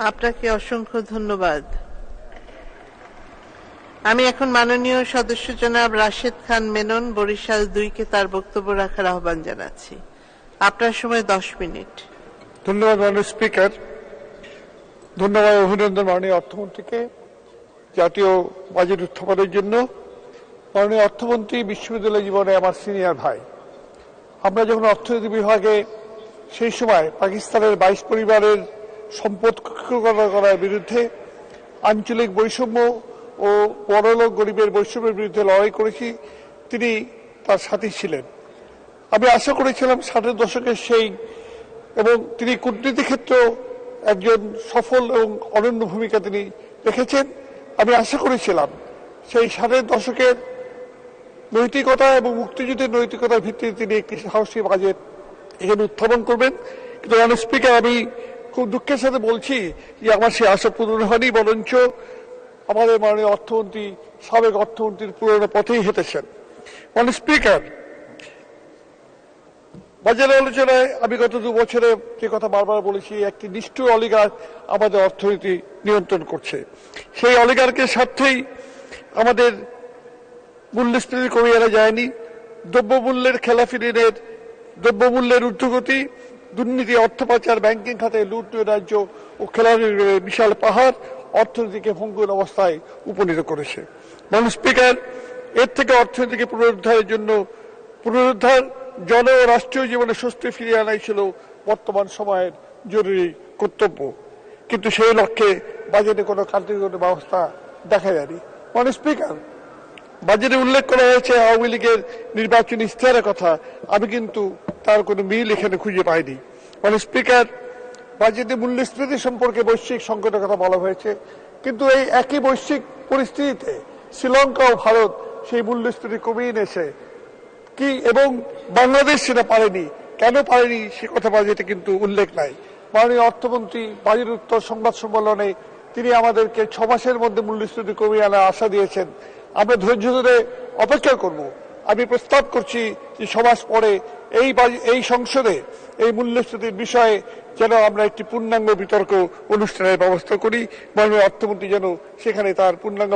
আপনাকে অসংখ্য ধন্যবাদ। আমি এখন মাননীয় সদস্য জনাব রাশেদ খান মেনন, বরিশাল দুইকে তার বক্তব্য রাখার আহ্বান জানাচ্ছি। আপনার সময় দশ মিনিট। ধন্যবাদ, মাননীয় স্পিকার। ধন্যবাদ, অভিনন্দন মাননীয় অর্থমন্ত্রীকে জাতীয় বাজেট উত্থাপনের জন্য। মাননীয় অর্থমন্ত্রী, বিশ্ববিদ্যালয় জীবনে আমার সিনিয়র ভাই। আমরা যখন অর্থনীতি বিভাগে সেই সময় পাকিস্তানের বাইশ পরিবারের সম্পদ করার বিরুদ্ধে আঞ্চলিক বৈষম্য ও বড়লোক গরিবের বৈষম্যের বিরুদ্ধে লড়াই করেছি, তিনি তার সাথী ছিলেন। আমি আশা করেছিলাম ষাটের দশকের সেই এবং তিনি কূটনীতি ক্ষেত্রেও একজন সফল এবং অনন্য ভূমিকা তিনি রেখেছেন। আমি আশা করেছিলাম সেই ষাটের দশকের নৈতিকতা এবং মুক্তিযুদ্ধের নৈতিকতার ভিত্তিতে তিনি একটি সাহসী বাজেট এখানে উত্থাপন করবেন। কিন্তু স্পিকার আমি খুব দুঃখের সাথে বলছি যে আমার সেই আশা পূরণ হয়নি, বরঞ্চ আমাদের মাননীয় অর্থমন্ত্রী, সাবেক অর্থমন্ত্রীর পুরনো পথেই হেঁটেছেন। মানে স্পিকার, বাজার আলোচনায় আমি গত দু বছরে যে কথা বারবার বলেছি, একটি নিষ্ঠুর অলিগার আমাদের অর্থনীতি নিয়ন্ত্রণ করছে। সেই অলিগারকে স্বার্থেই আমাদের মূল্যস্ফীতি কমিয়ে আনা যায়নি। দ্রব্যমূল্যের খেলাফি ঋণের দ্রব্যমূল্যের ঊর্ধ্বগতি দুর্নীতি, অর্থ পাচার ব্যাংকিং খাতে লুট রাজ্য ও খেলাফি ঋণের বিশাল পাহাড় অর্থনীতিকে ভঙ্গুর অবস্থায় উপনীত করেছে। মানুষ স্পিকার, এর থেকে অর্থনীতিকে পুনরুদ্ধারের জন্য, পুনরুদ্ধার জন ও রাষ্ট্রীয় জীবনে স্বস্তি ফিরিয়ে আনাই ছিল বর্তমান সময়ের জরুরি কর্তব্য। কিন্তু সেই লক্ষ্যে বাজেটে কোনো কার্যকরী ব্যবস্থা দেখা যায়নি। মানে স্পিকার, বাজেটে উল্লেখ করা হয়েছে আওয়ামী লীগের নির্বাচনী ইশতেহারের কথা। আমি কিন্তু তার কোনো মিল এখানে খুঁজে পায়নি। মানে স্পিকার বাজেটে মূল্যস্ফীতি সম্পর্কে বৈশ্বিক সংকটের কথা বলা হয়েছে। কিন্তু এই একই বৈশ্বিক পরিস্থিতিতে শ্রীলঙ্কা ও ভারত সেই মূল্যস্ফীতি কমিয়ে এনেছে। কি এবং বাংলাদেশ সেটা পারেনি। কেন পারেনি সে কথা বাজেটে কিন্তু উল্লেখ নাই। মাননীয় অর্থমন্ত্রী বাজেট উত্তর সংবাদ সম্মেলনে তিনি আমাদেরকে ছ মাসের মধ্যে মূল্যস্ফীতি কমিয়ে আনার আশা দিয়েছেন। আমরা ধৈর্য ধরে অপেক্ষা করব। আমি প্রস্তাব করছি যে সমাজ পরে এই এই সংসদে, এই মূল্যস্ফীতির বিষয়ে যেন আমরা একটি পূর্ণাঙ্গ বিতর্ক অনুষ্ঠানের ব্যবস্থা করি, মাননীয় অর্থমন্ত্রী যেন সেখানে তার পূর্ণাঙ্গ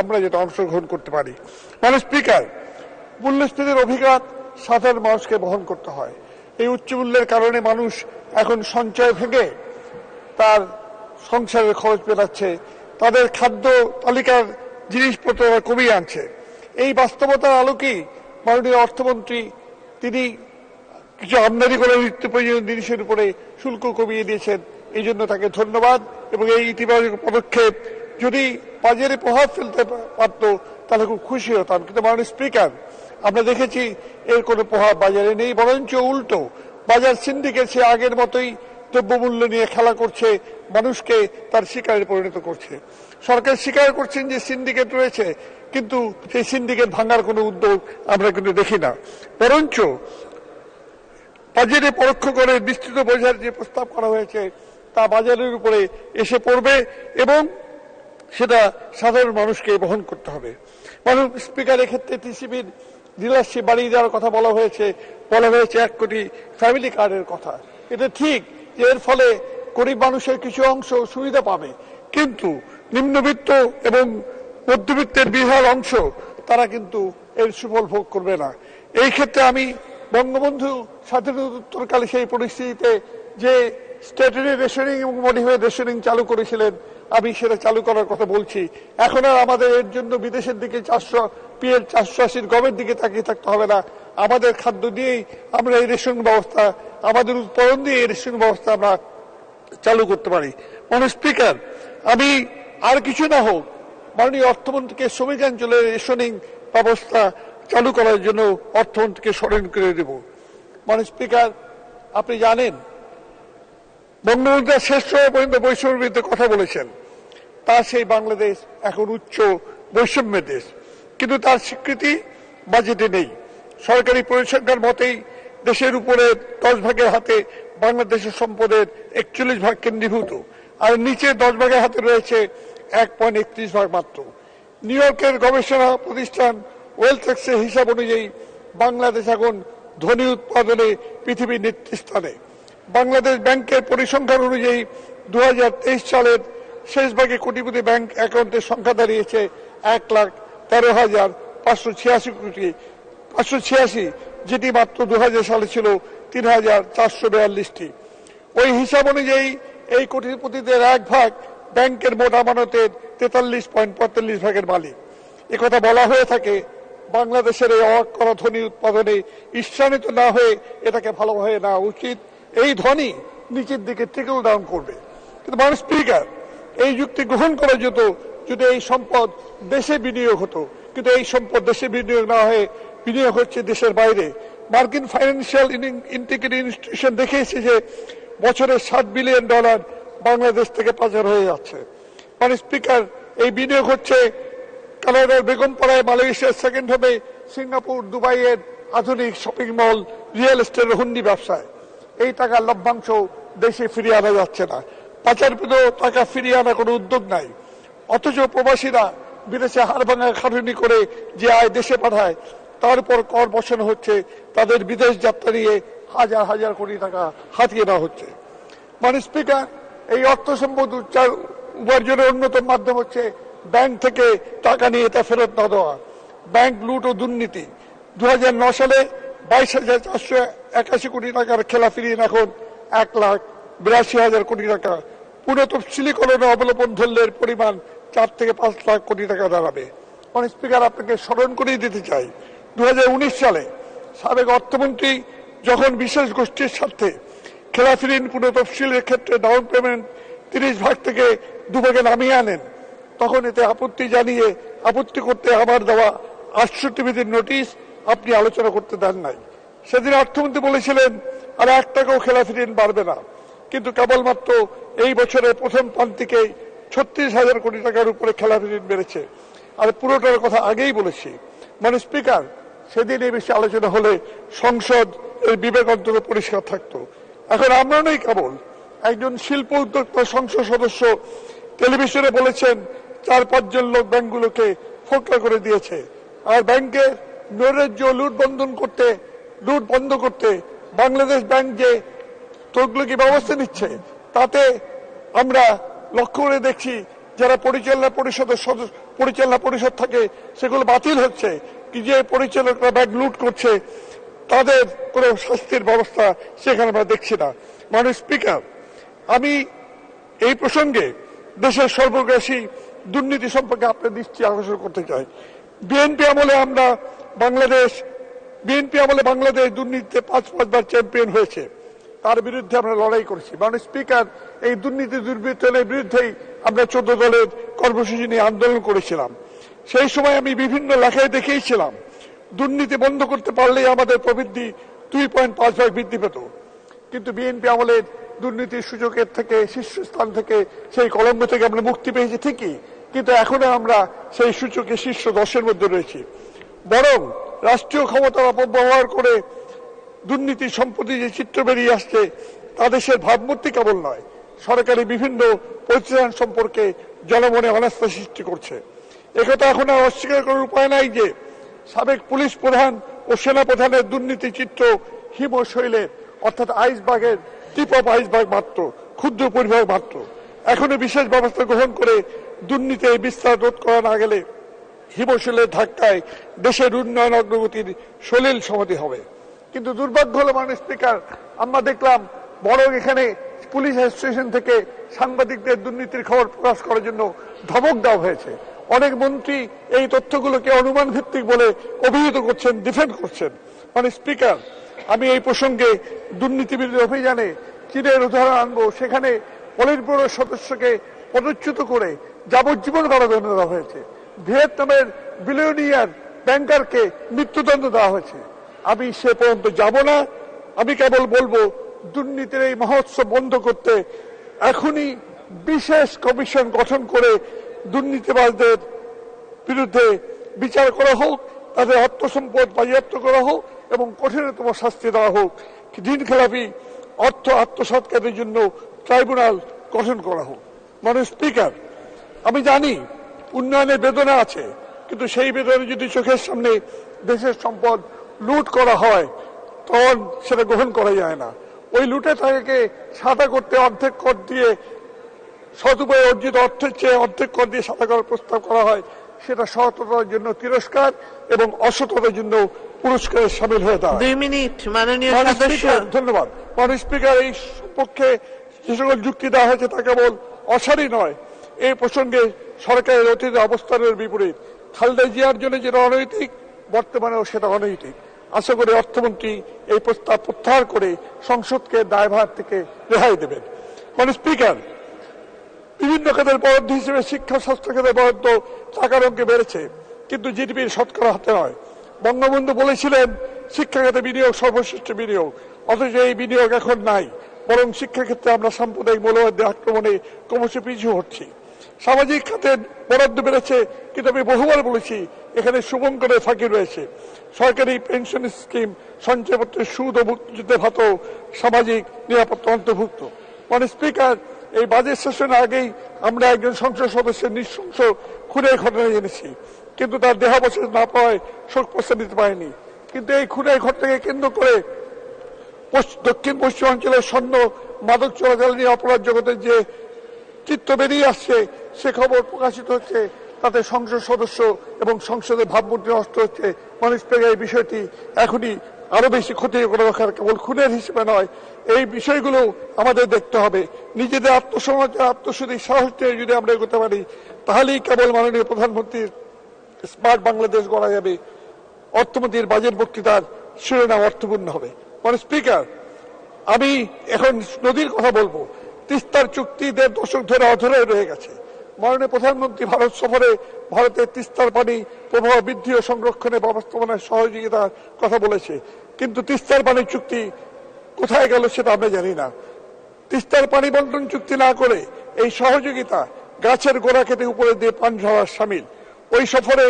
আমরা যেন অংশগ্রহণ করতে পারি। মানে স্পিকার, মূল্যস্ফীতির অভিঘাত সাধারণ মানুষকে বহন করতে হয়। এই উচ্চ মূল্যের কারণে মানুষ এখন সঞ্চয় ভেঙে তার সংসারের খরচ পেরাচ্ছে তাদের খাদ্য তালিকার জিনিসপত্র কমিয়ে আনছে। এই বাস্তবতার আলোকেই মাননীয় অর্থমন্ত্রী তিনি কিছু আমদানি করে নিত্য প্রয়োজনীয় জিনিসের উপরে শুল্ক কমিয়ে দিয়েছেন। এই জন্য তাকে ধন্যবাদ এবং এই ইতিবাচক পদক্ষেপ যদি বাজারে প্রভাব ফেলতে পারত, তাহলে খুব খুশি হতাম। কিন্তু মাননীয় স্পিকার, আমরা দেখেছি এর কোনো প্রভাব বাজারে নেই, বরঞ্চ উল্টো। বাজার সিন্ডিকেট সে আগের মতোই দ্রব্যমূল্য নিয়ে খেলা করছে, মানুষকে তার শিকারে পরিণত করছে। সরকার স্বীকার করছেন যে সিন্ডিকেট রয়েছে, কিন্তু সেই সিন্ডিকেট ভাঙার কোনো উদ্যোগ আমরা কিন্তু দেখি না। বরঞ্চ বাজারে পরোক্ষ করে বিস্তৃত বোঝার যে প্রস্তাব করা হয়েছে, তা বাজারের উপরে এসে পড়বে এবং সেটা সাধারণ মানুষকে বহন করতে হবে। মানুষ স্পিকার, এক্ষেত্রে টিসিবির ডিলারশিপ বাড়িয়ে দেওয়ার কথা বলা হয়েছে বলা হয়েছে এক কোটি ফ্যামিলি কার্ডের কথা। এটা ঠিক এর ফলে গরিব মানুষের কিছু অংশ সুবিধা পাবে। কিন্তু নিম্নবিত্ত এবং মধ্যবিত্তের বিশাল অংশ, তারা কিন্তু এর সুফল ভোগ করবে না। এই ক্ষেত্রে আমি বঙ্গবন্ধু স্বাধীনোত্তরকালে সেই পরিস্থিতিতে যে স্ট্যাটারি রেশনিং এবং মডিফাইড রেশনিং চালু করেছিলেন, আমি সেটা চালু করার কথা বলছি। এখন আর আমাদের এর জন্য বিদেশের দিকে চারশো, পিএল চারশো আশির গমের দিকে তাকিয়ে থাকতে হবে না। আমাদের খাদ্য দিয়েই আমরা এই রেশন ব্যবস্থা, আমাদের উৎপাদন দিয়ে এই রেশন ব্যবস্থা আমরা চালু করতে পারি। মানে স্পিকার, আমি আর কিছু না হোক, মাননীয় অর্থমন্ত্রীকে শ্রমিকাঞ্চলের রেশনিং ব্যবস্থা চালু করার জন্য অর্থমন্ত্রীকে স্মরণ করে দেব। মানে স্পিকার, আপনি জানেন বঙ্গবন্ধু শেষ সময় পর্যন্ত বৈষম্যের বিরুদ্ধে কথা বলেছেন। তার সেই বাংলাদেশ এখন উচ্চ বৈষম্যের দেশ। কিন্তু তার স্বীকৃতি বাজেটে নেই। সরকারি পরিসংখ্যার মতেই দেশের উপরে দশ ভাগের হাতে বাংলাদেশের সম্পদের একচল্লিশ ভাগ কেন্দ্রীভূত, আর নিচে দশ ভাগের হাতে রয়েছে এক পয়েন্ট একত্রিশ ভাগ মাত্র। নিউ ইয়র্কের গবেষণা প্রতিষ্ঠান ওয়েলথেক্সের হিসাব অনুযায়ী বাংলাদেশ এখন ধনী উৎপাদনে পৃথিবীর নেতৃস্থানে। বাংলাদেশ ব্যাংকের পরিসংখ্যান অনুযায়ী দু হাজার তেইশ সালের শেষ ভাগে কোটিপতি ব্যাংক অ্যাকাউন্টের সংখ্যা দাঁড়িয়েছে এক লাখ তেরো হাজার পাঁচশো ছিয়াশি কোটি। পাঁচশো ছিয়াশি, যেটি মাত্র দু হাজার সালে ছিল তিন হাজার চারশো বিয়াল্লিশটি। ওই হিসাব অনুযায়ী এই কোটিপতিদের এক ভাগ ব্যাংকের মোট আমানতের তেতাল্লিশ পয়েন্ট পঁয়তাল্লিশ ভাগের মালিক। একথা বলা হয়ে থাকে, বাংলাদেশের এই অবাক করা ধ্বনি উৎপাদনে ঈর্ষান্বিত না হয়ে এটাকে ভালো হয়ে নেওয়া উচিত। এই ধ্বনি নিচের দিকে ট্রিকল ডাউন করবে। কিন্তু মানুষ স্পিকার, এই যুক্তি গ্রহণ করা যেত যদি এই সম্পদ দেশে বিনিয়োগ হতো, কিন্তু এই সম্পদ দেশে বিনিয়োগ না হয়ে বিনিয়োগ হচ্ছে দেশের বাইরে। মার্কিন ফাইন্যান্সিয়াল ইন্টিগ্রেটেড ইনস্টিটিউশন দেখিয়েছে যে বছরে ষাট বিলিয়ন ডলার বাংলাদেশ থেকে পাচার হয়ে যাচ্ছে। মানে স্পিকার, এই বিনিয়োগ হচ্ছে কানাডার বেগমপাড়ায় মালয়েশিয়ার সেকেন্ড হবে সিঙ্গাপুর, দুবাইয়ের আধুনিক শপিং মল, রিয়েল এস্টেটের হুন্ডি ব্যবসায়। এই টাকার লভ্যাংশ দেশে ফিরিয়ে আনা যাচ্ছে না। পাচারকৃত টাকা ফিরিয়ে আনা কোনো উদ্যোগ নাই। অথচ প্রবাসীরা বিদেশে হাড় ভাঙা খাটুনি করে যে আয় দেশে পাঠায় তার উপর কর বসানো হচ্ছে, তাদের বিদেশ যাত্রা নিয়ে হাজার হাজার কোটি টাকা হাতিয়ে নেওয়া হচ্ছে। মানে স্পিকার, এই অর্থ সম্পদ উপার্জনের অন্যতম মাধ্যম হচ্ছে ব্যাংক থেকে টাকা নিয়ে তা ফেরত না দেওয়া। ব্যাংক লুট ও দুর্নীতি। দু সালে বাইশ হাজার চারশো একাশি কোটি টাকার খেলা ফিরিয়ে এখন এক লাখ বিরাশি হাজার কোটি টাকা। পুরো তফসিলীকরণে অবলম্বন ধরলে এর পরিমাণ চার থেকে পাঁচ লাখ কোটি টাকা দাঁড়াবে। মানে স্পিকার, আপনাকে স্মরণ করিয়ে দিতে চাই দু হাজার উনিশ সালে সাবেক অর্থমন্ত্রী যখন বিশেষ গোষ্ঠীর স্বার্থে খেলাফি ঋণ পুনঃ তফসিলের ক্ষেত্রে ডাউন পেমেন্ট তিরিশ ভাগ থেকে দুভাগে নামিয়ে আনেন, তখন এতে আপত্তি জানিয়ে আপত্তি করতে আমার দেওয়া আটষট্টি বিধির নোটিশ আপনি আলোচনা করতে দেন নাই। সেদিন অর্থমন্ত্রী বলেছিলেন, আর এক টাকাও খেলাফি ঋণ বাড়বে না। কিন্তু কেবলমাত্র এই বছরের প্রথম প্রান্তিকে ছত্রিশ হাজার কোটি টাকার উপরে খেলাফি ঋণ বেড়েছে। আর পুরোটার কথা আগেই বলেছি। মানে স্পিকার সেদিন এই বিষয়ে আলোচনা হলে সংসদ এর বিবেক অন্তত পরিষ্কার থাকতো। এখন আমরা নই কেবল। একজন শিল্প উদ্যোক্তা সংসদ সদস্য টেলিভিশনে বলেছেন, চার পাঁচজন লোক ব্যাংকগুলোকে ফোকলা করে দিয়েছে। আর ব্যাংকের নৈরাজ্য লুট বন্ধন করতে, লুট বন্ধ করতে বাংলাদেশ ব্যাংক যে তগলকি ব্যবস্থা নিচ্ছে, তাতে আমরা লক্ষ্য করে দেখছি যারা পরিচালনা পরিষদের পরিচালনা পরিষদ থাকে, সেগুলো বাতিল হচ্ছে। যে পরিচালকরা ব্যাগ লুট করছে, তাদের কোনো শাস্তির ব্যবস্থা সেখানে আমরা দেখছি না। মানুষ স্পিকার আমি এই প্রসঙ্গে দেশের সর্বগ্রাসী দুর্নীতি সম্পর্কে আপনার দৃষ্টি আকর্ষণ করতে চাই। বিএনপি আমলে আমরা বাংলাদেশ বিএনপি আমলে বাংলাদেশ দুর্নীতিতে পাঁচ পাঁচবার চ্যাম্পিয়ন হয়েছে। তার বিরুদ্ধে আমরা লড়াই করেছি। মানে স্পিকার এই দুর্নীতি দুর্বৃত্তের বিরুদ্ধেই আমরা চোদ্দ দলের কর্মসূচি নিয়ে আন্দোলন করেছিলাম। সেই সময় আমি বিভিন্ন লেখায় দেখিয়েছিলাম, দুর্নীতি বন্ধ করতে পারলেই আমাদের প্রবৃদ্ধি দুই পয়েন্ট পাঁচ ভাগ বৃদ্ধি পেত। কিন্তু বিএনপি আমলের দুর্নীতির সুযোগের থেকে, শীর্ষস্থান থেকে, সেই কলঙ্ক থেকে আমরা মুক্তি পেয়েছি ঠিকই, কিন্তু এখনও আমরা সেই সূচকে শীর্ষ দশের মধ্যে রয়েছি। বরং রাষ্ট্রীয় ক্ষমতার অপব্যবহার করে দুর্নীতি সম্পত্তি যে চিত্র বেরিয়ে আসছে, তা দেশের ভাবমূর্তি কেবল নয় সরকারি বিভিন্ন প্রতিষ্ঠান সম্পর্কে জনমনে অনাস্থা সৃষ্টি করছে। একথা এখন আর অস্বীকার করার উপায় নাই যে সাবেক পুলিশ প্রধান ও সেনা প্রধানের দুর্নীতি চিত্র হিমশৈলের অর্থাৎ আইসবাগের টিপ অফ আইসবাগ মাত্র, ক্ষুদ্র পরিভাগ মাত্র। এখনও বিশেষ ব্যবস্থা গ্রহণ করে দুর্নীতি বিস্তার রোধ করা না গেলে হিমশৈলের ধাক্কায় দেশের উন্নয়ন অগ্রগতির সলিল সমাধি হবে। কিন্তু দুর্ভাগ্য হলো মানে স্পিকার, আমরা দেখলাম বরং এখানে পুলিশ স্টেশন থেকে সাংবাদিকদের দুর্নীতির খবর প্রকাশ করার জন্য ধমক দেওয়া হয়েছে। অনেক মন্ত্রী এই তথ্যগুলোকে অনুমান ভিত্তিক বলে অভিহিত করছেন ডিফেন্ড করছেন। মানে স্পিকার আমি এই প্রসঙ্গে দুর্নীতি বিরোধী অভিযানে চীনের উদাহরণ আনব। সেখানে পলিট ব্যুরোর সদস্যকে পদচ্যুত করে যাবজ্জীবন কারাদণ্ড দেওয়া হয়েছে। ভিয়েতনামের বিলিয়নিয়ার ব্যাংকারকে মৃত্যুদণ্ড দেওয়া হয়েছে। আমি সে পর্যন্ত যাব না। আমি কেবল বলব, দুর্নীতির এই মহোৎসব বন্ধ করতে এখনই বিশেষ কমিশন গঠন করে দুর্নীতিবাজদের বিরুদ্ধে বিচার করা হোক, তাদের অর্থ সম্পদ বাজেয়াপ্ত করা হোক এবং কঠিনতম শাস্তি দেওয়া হোক। ঋণ খেলাপি, অর্থ আত্মসৎকারের জন্য ট্রাইব্যুনাল গঠন করা হোক। মানে স্পিকার, আমি জানি উন্নয়নের বেদনা আছে, কিন্তু সেই বেদনা যদি চোখের সামনে দেশের সম্পদ লুট করা হয়, তখন সেটা গ্রহণ করা যায় না। ওই লুটে তাকে সাদা করতে অর্ধেক কর দিয়ে সদুপায়ে অর্জিত অর্থের চেয়ে অর্ধেক কর দিয়ে সাদা করার প্রস্তাব করা হয় সেটা সততার জন্য তিরস্কার এবং অসততার জন্য পুরস্কারে সামিল হয়ে দাঁড়ায়। দুই মিনিট মাননীয় সদস্য। ধন্যবাদ। মাননীয় স্পিকার এই পক্ষে যে সকল যুক্তি দেওয়া হয়েছে তা কেবল অসারই নয় এই প্রসঙ্গে সরকারের অতীত অবস্থানের বিপরীত। খালেদা জিয়ার জন্য যেটা অনৈতিক বর্তমানেও সেটা অনৈতিক। আশা করি অর্থমন্ত্রী এই প্রস্তাব প্রত্যাহার করে সংসদকে দায়ভার থেকে রেহাই দেবেন। মাননীয় স্পিকার বিভিন্ন খাতের বরাদ্দ হিসেবে শিক্ষা, স্বাস্থ্য খাতের বরাদ্দ টাকার অঙ্কে বেড়েছে, কিন্তু জিডিপির শতকরা হাতে নয়। বঙ্গবন্ধু বলেছিলেন, শিক্ষা খাতে বিনিয়োগ সর্বশ্রেষ্ঠ বিনিয়োগ, অথচ এই বিনিয়োগ এখন নাই, বরং শিক্ষা ক্ষেত্রে আমরা সাম্প্রদায়িক মৌলবাদী আক্রমণে ক্রমশ পিছু হচ্ছি সামাজিক খাতের বরাদ্দ বেড়েছে, কিন্তু আমি বহুবার বলেছি, এখানে শুভঙ্করের ফাঁকি রয়েছে। সরকারি পেনশন স্কিম, সঞ্চয়পত্রের সুদ ও মুক্তিযুদ্ধের ভাতা সামাজিক নিরাপত্তা অন্তর্ভুক্ত। মানে স্পিকার এই বাজেট সেশনের আগেই আমরা একজন সংসদ সদস্যের নৃশংস খুনের ঘটনা জেনেছি। কিন্তু তার দেহাবশেষ না পাওয়ায় শোক প্রস্তাব দিতে পারেনি। কিন্তু এই খুনের ঘটনাকে কেন্দ্র করে দক্ষিণ পশ্চিম অঞ্চলের স্বর্ণ মাদক চলাচল নিয়ে অপরাধ জগতের যে চিত্র বেরিয়ে আসছে, সে খবর প্রকাশিত হচ্ছে। তাতে সংসদ সদস্য এবং সংসদের ভাবমূর্তি নষ্ট হচ্ছে। মানুষ এই বিষয়টি। এখনই আরও বেশি ক্ষতি করে রাখার কেবল খুনের হিসেবে নয়। এই বিষয়গুলো আমাদের দেখতে হবে। নিজেদের আত্মসমাজ আত্মশুদ্ধি সাহস নিয়ে যদি আমরা এগোতে পারি, তাহলেই কেবল মাননীয় প্রধানমন্ত্রীর স্মার্ট বাংলাদেশ গড়া যাবে। অর্থমন্ত্রীর বাজেট বক্তৃতার শিরোনাম অর্থপূর্ণ হবে। মানে স্পিকার, আমি এখন নদীর কথা বলব। তিস্তার চুক্তি দেড় দশক ধরে অধরে রয়ে গেছে। মাননীয় প্রধানমন্ত্রী ভারত সফরে ভারতের তিস্তার পানি প্রবাহ বৃদ্ধি ও সংরক্ষণে ব্যবস্থাপনায় সহযোগিতার কথা বলেছে। কিন্তু তিস্তার পানি চুক্তি কোথায় গেল সেটা আমরা জানি না। তিস্তার পানি বন্টন চুক্তি না করে এই সহযোগিতা গাছের গোড়া কেটে উপরে দিয়ে পান ঝরার সামিল। ওই সফরে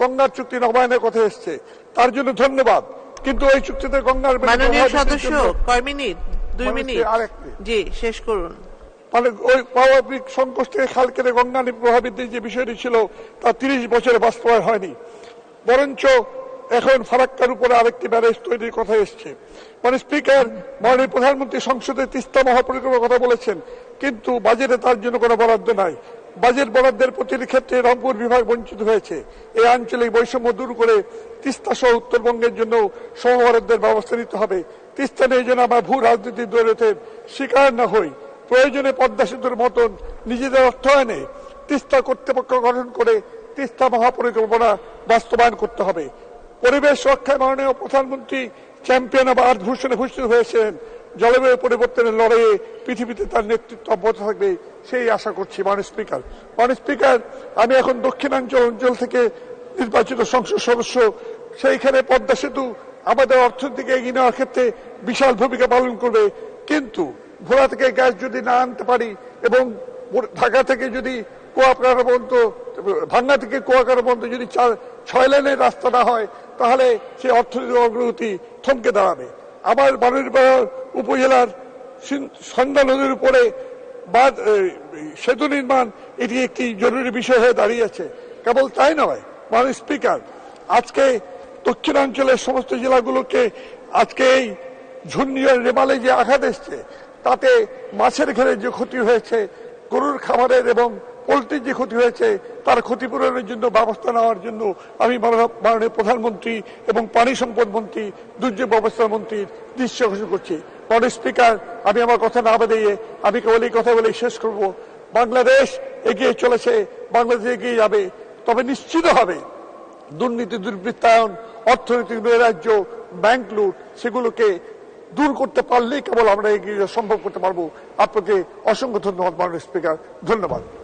গঙ্গার চুক্তি নবায়নের কথা এসছে। তার জন্য ধন্যবাদ। কিন্তু ওই চুক্তিতে গঙ্গার সদস্য কয় মিনিট? দুই মিনিট? স্পিকার, আরেক জি শেষ করুন। মানে ওই পাওয়াবিক সংকোচ থেকে খাল কেটে গঙ্গা নদী প্রভাবিতের যে বিষয়টি ছিল তা তিরিশ বছরে বাস্তবায়ন হয়নি। বরঞ্চ এখন ফারাক্কার উপরে আরেকটি ব্যারেজ তৈরির কথা এসছে। মানে স্পিকার, মাননীয় প্রধানমন্ত্রী সংসদে তিস্তা মহাপরিকল্পনার কথা বলেছেন, কিন্তু বাজেটে তার জন্য কোনো বরাদ্দ নাই। বাজেট বরাদ্দের প্রতিটি ক্ষেত্রে রংপুর বিভাগ বঞ্চিত হয়েছে। এই আঞ্চলিক বৈষম্য দূর করে তিস্তা সহ উত্তরবঙ্গের জন্য সমবরাদ্দের ব্যবস্থা নিতে হবে। তিস্তা নিয়ে যেন আমরা ভূ রাজনীতির দৌলতের শিকার না হই। প্রয়োজনে পদ্মা সেতুর মতন নিজেদের অর্থায়নে তিস্তা কর্তৃপক্ষ গঠন করে তিস্তা মহাপরিকল্পনা বাস্তবায়ন করতে হবে। পরিবেশ রক্ষায় মাননীয় প্রধানমন্ত্রী চ্যাম্পিয়ন অব আর্থ ভূষণে ভূষিত হয়েছেন। জলবায়ু পরিবর্তনের লড়াইয়ে পৃথিবীতে তার নেতৃত্ব অব্যাহত থাকবে সেই আশা করছি মাননীয় স্পিকার। মাননীয় স্পিকার, আমি এখন দক্ষিণাঞ্চল অঞ্চল থেকে নির্বাচিত সংসদ সদস্য, সেইখানে পদ্মা সেতু আমাদের অর্থনীতিকে এগিয়ে নেওয়ার ক্ষেত্রে বিশাল ভূমিকা পালন করবে। কিন্তু ভোলা থেকে গ্যাস যদি না আনতে পারি এবং ঢাকা থেকে যদি কুয়াকাটা পর্যন্ত, ভাঙ্গা থেকে কুয়াকাটা পর্যন্ত যদি ছয় লাইনের রাস্তা না হয় তাহলে সে অর্থনৈতিক অগ্রগতি থমকে দাঁড়াবে। আমার বানুরপাড়া উপজেলার সন্ধ্যা নদীর উপরে এ, সেতু নির্মাণ এটি একটি জরুরি বিষয় হয়ে দাঁড়িয়েছে কেবল তাই নয় মাননীয় স্পিকার আজকে দক্ষিণাঞ্চলের সমস্ত জেলাগুলোকে আজকে এই ঝুন্নিয়ার রেমালে যে আঘাত এসছে তাতে মাছের ঘেরে যে ক্ষতি হয়েছে গরুর খাবারের এবং পোলট্রির যে ক্ষতি হয়েছে, তার ক্ষতিপূরণের জন্য ব্যবস্থা নেওয়ার জন্য আমি মাননীয়- প্রধানমন্ত্রী এবং পানি সম্পদ মন্ত্রী, দুর্যোগ ব্যবস্থা মন্ত্রীর দৃশ্য ঘোষণা করছি। মাননীয় স্পিকার, আমি আমার কথা না বাদিয়ে আমি কেবল এই কথা বলে শেষ করব। বাংলাদেশ এগিয়ে চলেছে, বাংলাদেশ এগিয়ে যাবে, তবে নিশ্চিত হবে দুর্নীতি, দুর্বৃত্তায়ন, অর্থনৈতিক নৈরাজ্য ব্যাংক লুট সেগুলোকে দূর করতে পারলেই কেবল আমরা এগিয়ে সম্ভব করতে পারব। আপনাকে অসংখ্য ধন্যবাদ মাননীয় স্পিকার। ধন্যবাদ।